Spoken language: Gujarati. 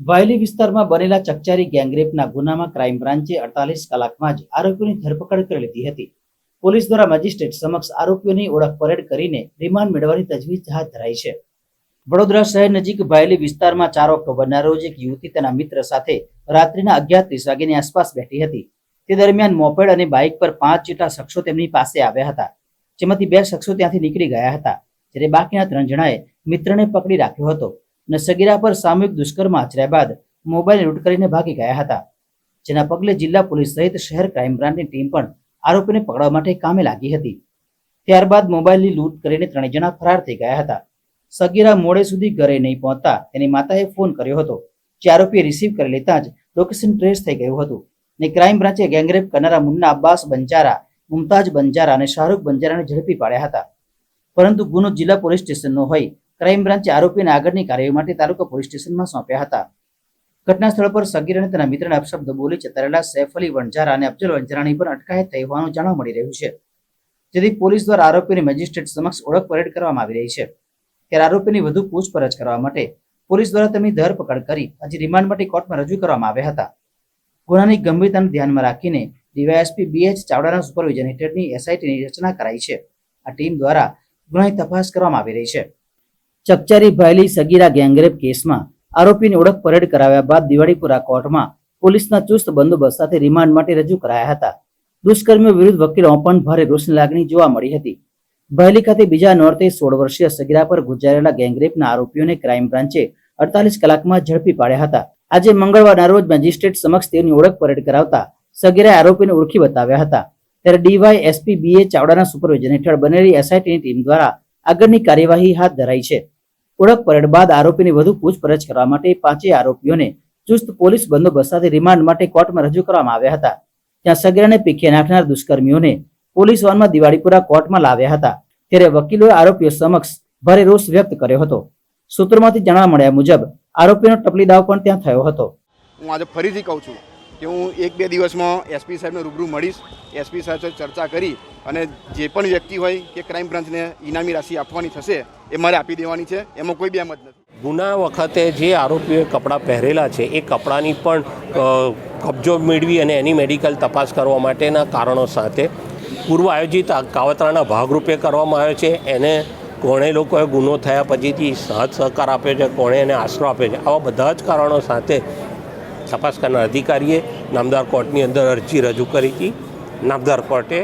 વાયલી વિસ્તારમાં બનેલા ચકચારી ગેંગરેપના ગુનામાં ક્રાઇમ બ્રાન્ચે અડતાલીસ કલાકમાં જ આરોપીઓની ધરપકડ કરી લીધી હતી. પોલીસ દ્વારા મેજિસ્ટ્રેટ સમક્ષ આરોપીઓની ઓળખ પરેડ કરીને રિમાન્ડ મેળવવાની તજવીજ હાથ ધરાઈ છે. વડોદરા શહેર નજીક વાયલી વિસ્તારમાં ચાર ઓક્ટોબરના રોજ એક યુવતી તેના મિત્ર સાથે રાત્રિના અગિયાર ત્રીસ વાગ્યાની આસપાસ બેઠી હતી. તે દરમિયાન મોપેડ અને બાઇક પર પાંચ જેટલા શખ્સો તેમની પાસે આવ્યા હતા. જેમાંથી બે શખ્સો ત્યાંથી નીકળી ગયા હતા. જ્યારે બાકીના ત્રણ જણાએ મિત્રને પકડી રાખ્યો હતો. અને સગીરા પર સામૂહિક દુષ્કર્મ આચર્યા બાદ મોબાઈલ લૂંટ કરીને ભાગી ગયા હતા. જેના પગલે જિલ્લા પોલીસ સહિત શહેર ક્રાઇમ બ્રાન્ચની ટીમ પણ આરોપીને પકડવા માટે કામે લાગી હતી. ત્યારબાદ મોબાઈલની લૂંટ કરીને ત્રણેય જણા ફરાર થઈ ગયા હતા. સગીરા મોડે સુધી ઘરે નહીં પહોંચતા તેની માતાએ ફોન કર્યો હતો. જે આરોપીએ રિસીવ કરી લેતા જ લોકેશન ટ્રેસ થઈ ગયું હતું ને ક્રાઇમ બ્રાન્ચે ગેંગરેપ કરનારા મુન્ના અબ્બાસ બંજારા, મુમતાજ બંજારા અને શાહરૂખ બંજારાને ઝડપી પાડ્યા હતા. પરંતુ ગુનો જિલ્લા પોલીસ સ્ટેશનનો હોય ક્રાઇમ બ્રાન્ચે આરોપીને આગળની કાર્યવાહી માટે તાલુકા પોલીસ સ્ટેશનમાં સોંપ્યા હતા. ઘટના સ્થળ પર સગીર અને તેના મિત્રને અપશબ્દ બોલી ચતરેલા સૈફ અલી વણઝારા અને અફજલ વણઝારાની પણ અટકાયત થઈ હોવાનું જાણવા મળી રહ્યું છે. જેથી પોલીસ દ્વારા આરોપીની મેજિસ્ટ્રેટ સમક્ષ ઓળખ પરેડ કરવામાં આવી રહી છે. ત્યારે આરોપીની વધુ પૂછપરછ કરવા માટે પોલીસ દ્વારા તેમની ધરપકડ કરી હજી રિમાન્ડ માટે કોર્ટમાં રજૂ કરવામાં આવ્યા હતા. ગુનાની ગંભીરતાને ધ્યાનમાં રાખીને ડીવાયએસપી બીએચ ચાવડાના સુપરવિઝન હેઠળની એસઆઈટીની રચના કરાઈ છે. આ ટીમ દ્વારા ગુનાની તપાસ કરવામાં આવી રહી છે. ચકચારી ભાયલી સગીરા ગેંગરેપ કેસમાં આરોપીની ઓળખ પરેડ કરાવ્યા બાદ દિવાળીપુરા કોર્ટમાં પોલીસના ચુસ્ત બંદોબસ્ત સાથે રિમાન્ડ માટે રજૂ કરાયા હતા. દુષ્કર્મીઓ વિરુદ્ધ વકીલોમાં પણ ભારે રોષની લાગણી જોવા મળી હતી. ભાયલી ખાતે બીજા નોર્તે સોળ વર્ષીય સગીરા પર ગુજારેલા ગેંગરેપના આરોપીઓને ક્રાઇમ બ્રાન્ચે અડતાલીસ કલાકમાં ઝડપી પાડ્યા હતા. આજે મંગળવારના રોજ મેજિસ્ટ્રેટ સમક્ષ તેની ઓળખ પરેડ કરાવતા સગીરાએ આરોપીને ઓળખી બતાવ્યા હતા. ત્યારે ડીવાય એસપી બીએ ચાવડાના સુપરવિઝન હેઠળ બનેલી એસઆઈટીની ટીમ દ્વારા આગળની કાર્યવાહી હાથ ધરાઈ છે. ઓળખ પરેડ બાદ આરોપીની વધુ પૂછપરછ કરવા માટે પાંચેય આરોપીઓને ચુસ્ત પોલીસ બંદોબસ્ત રિમાન્ડ માટે કોર્ટમાં રજૂ કરવામાં આવ્યા હતા. ત્યાં સગીરાને પીખે નાખનાર દુષ્કર્મીઓને પોલીસ વાનમાં દિવાળીપુરા કોર્ટમાં લાવ્યા હતા. ત્યારે વકીલોએ આરોપીઓ સમક્ષ ભારે રોષ વ્યક્ત કર્યો હતો. સૂત્રોમાંથી જાણવા મળ્યા મુજબ, આરોપીનો ટપલી દાવ પણ ત્યાં થયો હતો. હું આજે ફરીથી કહું છું કે હું એક બે દિવસમાં એસપી સાહેબને રૂબરૂ મળીશ. એસપી સાહેબ સાથે ચર્ચા કરી અને જે પણ વ્યક્તિ હોય કે ક્રાઇમ બ્રાન્ચને ઇનામી રાશિ આપવાની થશે એ મારે આપી દેવાની છે. એમાં કોઈ બી એમ જ નથી. ગુના વખતે જે આરોપીઓએ કપડાં પહેરેલા છે, એ કપડાની પણ કબજો મેળવી અને એની મેડિકલ તપાસ કરવા માટેના કારણો સાથે પૂર્વ આયોજિત કાવતરાના ભાગરૂપે કરવામાં આવ્યો છે. એને કોણે લોકોએ ગુનો થયા પછીથી સાથ સહકાર આપ્યો છે, કોણે એને આશરો આપ્યો છે. આવા બધા જ કારણો સાથે તપાસ કરનાર અધિકારીએ નામદાર કોર્ટની અંદર અરજી રજૂ કરી હતી. નામદાર કોર્ટે